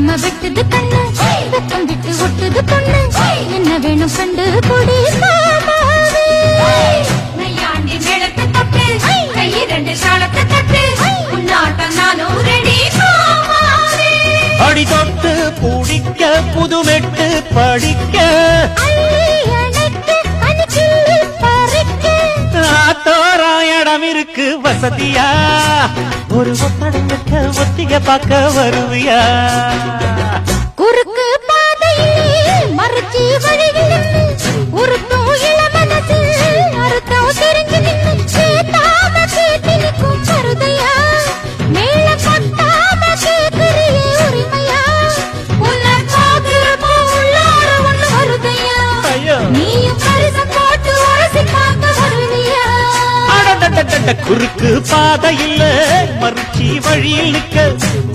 வெக்காம வெட்டுது கண்ணு. வெக்கம் விட்டு ஒட்டுது பொண்ணு என்ன வேணும் கண்டு கொடி. மாமாவே. நையாண்டி மேளத்தை தட்டு கை ரெண்டு சாலத்தை தட்டு உன்னாட்டம் நானும் ரெடி. மாமாவே. அடி தொட்டு பிடிக்க புதுமெட்டு படிக்க இடம் இருக்கு வசதியா? ஒரு ஒப்படத்துக்கு ஒத்திக பார்க்க வருவியா? குறுக்கு பாதையில் மறுச்சி வழியில் குறுக்கு பாதையில் மறுச்சி வழியில் நிக்க.